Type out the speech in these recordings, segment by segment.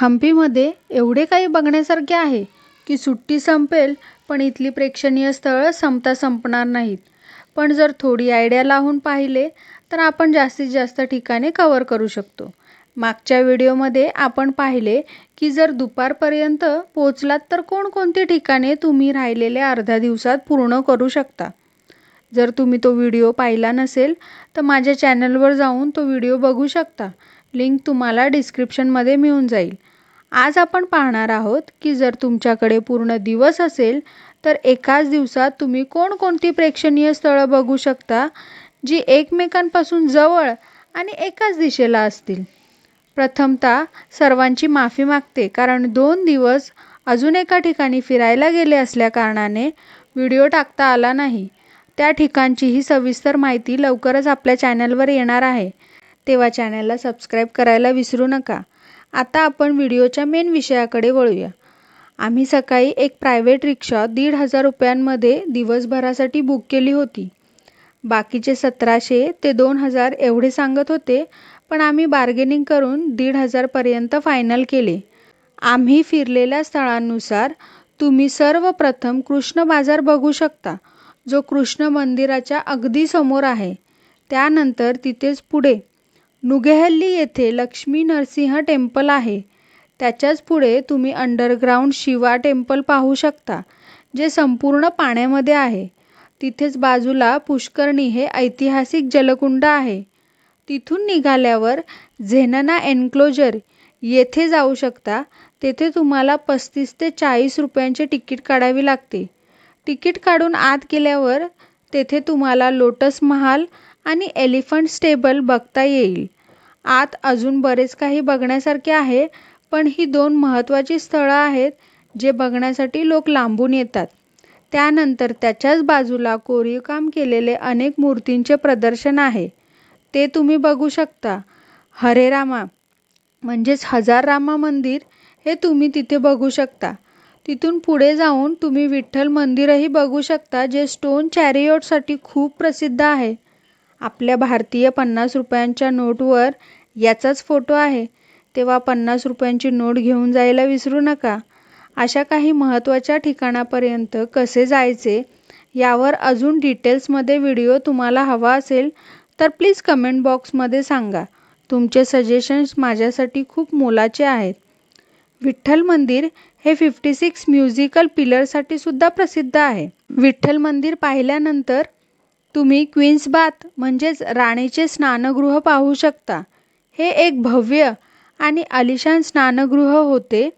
हंपीमध्ये एवढे काही बघण्यासारखे आहे की सुट्टी संपेल पण इथली प्रेक्षणीय स्थळं संपता संपणार नाहीत. पण जर थोडी आयडिया लावून पाहिले तर आपण जास्तीत जास्त ठिकाणे कवर करू शकतो. मागच्या व्हिडिओमध्ये आपण पाहिले की जर दुपारपर्यंत पोचलात तर कोणकोणती ठिकाणे तुम्ही राहिलेल्या अर्ध्या दिवसात पूर्ण करू शकता. जर तुम्ही तो व्हिडिओ पाहिला नसेल तर माझ्या चॅनलवर जाऊन तो व्हिडिओ बघू शकता. लिंक तुम्हाला डिस्क्रिप्शनमध्ये मिळून जाईल. आज आपण पाहणार आहोत की जर तुमच्याकडे पूर्ण दिवस असेल तर एकाच दिवसात तुम्ही कोणकोणती प्रेक्षणीय स्थळं बघू शकता जी एकमेकांपासून जवळ आणि एकाच दिशेला असतील. प्रथमतः सर्वांची माफी मागते कारण दोन दिवस अजून एका ठिकाणी फिरायला गेले असल्याकारणाने व्हिडिओ टाकता आला नाही. त्या ठिकाणचीही सविस्तर माहिती लवकरच आपल्या चॅनलवर येणार आहे. तेव्हा चॅनलला सबस्क्राईब करायला विसरू नका. आता आपण व्हिडिओच्या मेन विषयाकडे वळूया. आम्ही सकाळी एक प्रायव्हेट रिक्षा दीड हजार रुपयांमध्ये दिवसभरासाठी बुक केली होती. बाकीचे सतराशे ते दोन हजार एवढे सांगत होते पण आम्ही बार्गेनिंग करून दीड हजारपर्यंत फायनल केले. आम्ही फिरलेल्या स्थळांनुसार तुम्ही सर्वप्रथम कृष्ण बाजार बघू शकता जो कृष्ण मंदिराच्या अगदी समोर आहे. त्यानंतर तिथेच पुढे नुगेहल्ली येथे लक्ष्मी नरसिंह टेम्पल आहे. त्याच्याच पुढे तुम्ही अंडरग्राउंड शिवा टेम्पल पाहू शकता जे संपूर्ण पाण्यामध्ये आहे. तिथेच बाजूला पुष्करणी हे ऐतिहासिक जलकुंड आहे. तिथून निघाल्यावर झेनना एन्क्लोजर येथे जाऊ शकता. तेथे तुम्हाला पस्तीस ते चाळीस रुपयांचे तिकीट काढावी लागते. तिकीट काढून आत गेल्यावर तेथे तुम्हाला लोटस महाल आणि एलिफंट स्टेबल बघता येईल. आत अजून बरेच काही बघण्यासारखे आहे पण ही दोन महत्त्वाची स्थळं आहेत जे बघण्यासाठी लोक लांबून येतात. त्यानंतर त्याच्याच बाजूला कोरीवकाम केलेले अनेक मूर्तींचे प्रदर्शन आहे ते तुम्ही बघू शकता. हरे रामा म्हणजेच हजार रामा मंदिर हे तुम्ही तिथे बघू शकता. तिथून पुढे जाऊन तुम्ही विठ्ठल मंदिरही बघू शकता जे स्टोन चॅरियोटसाठी खूप प्रसिद्ध आहे. आपल्या भारतीय पन्नास रुपयांच्या नोटवर याचाच फोटो आहे तेव्हा पन्नास रुपयांची नोट घेऊन जायला विसरू नका. अशा काही महत्त्वाच्या ठिकाणापर्यंत कसे जायचे यावर अजून डिटेल्समध्ये व्हिडिओ तुम्हाला हवा असेल तर प्लीज कमेंट बॉक्समध्ये सांगा. तुमचे सजेशन्स माझ्यासाठी खूप मोलाचे आहेत. विठ्ठल मंदिर हे फिफ्टी सिक्स म्युझिकल पिलरसाठी सुद्धा प्रसिद्ध आहे. विठ्ठल मंदिर पाहिल्यानंतर तुम्ही क्वीन्स बाथ म्हणजेच राणीचे स्नानगृह पाहू शकता. हे एक भव्य आणि आलिशान स्नानगृह होते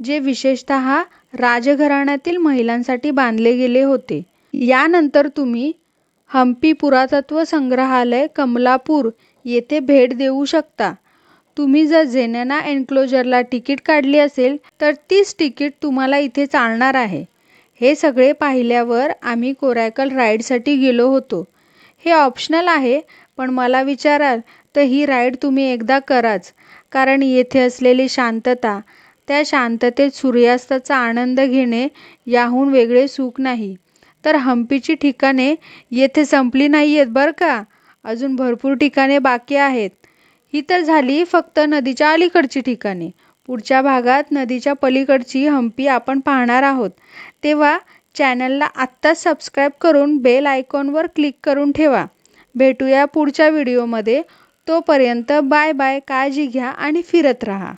जे विशेषतः राजघराण्यातील महिलांसाठी बांधले गेले होते. यानंतर तुम्ही हम्पी पुरातत्व संग्रहालय कमलापूर येथे भेट देऊ शकता. तुम्ही जर जेनेना एन्क्लोजरला तिकीट काढली असेल तर तीच तिकीट तुम्हाला इथे चालणार आहे. हे सगळे पाहिल्यावर आम्ही कोरायकल राईडसाठी गेलो होतो. हे ऑप्शनल आहे पण मला विचाराल तर ही राईड तुम्ही एकदा कराच कारण येथे असलेली शांतता, त्या शांततेत सूर्यास्ताचा आनंद घेणे याहून वेगळे सुख नाही. तर हंपीची ठिकाणे येथे संपली नाही आहेत बरं का, अजून भरपूर ठिकाणे बाकी आहेत. ही तर झाली फक्त नदीच्या अलीकडची ठिकाणे. पुढच्या भागात नदीच्या पलीकडची हंपी आपण पाहणार आहोत. तेव्हा चॅनलला आत्ताच सबस्क्राईब करून बेल आयकॉनवर क्लिक करून ठेवा. भेटूया पुढच्या व्हिडिओमध्ये. तोपर्यंत बाय बाय काळजी घ्या आणि फिरत राहा.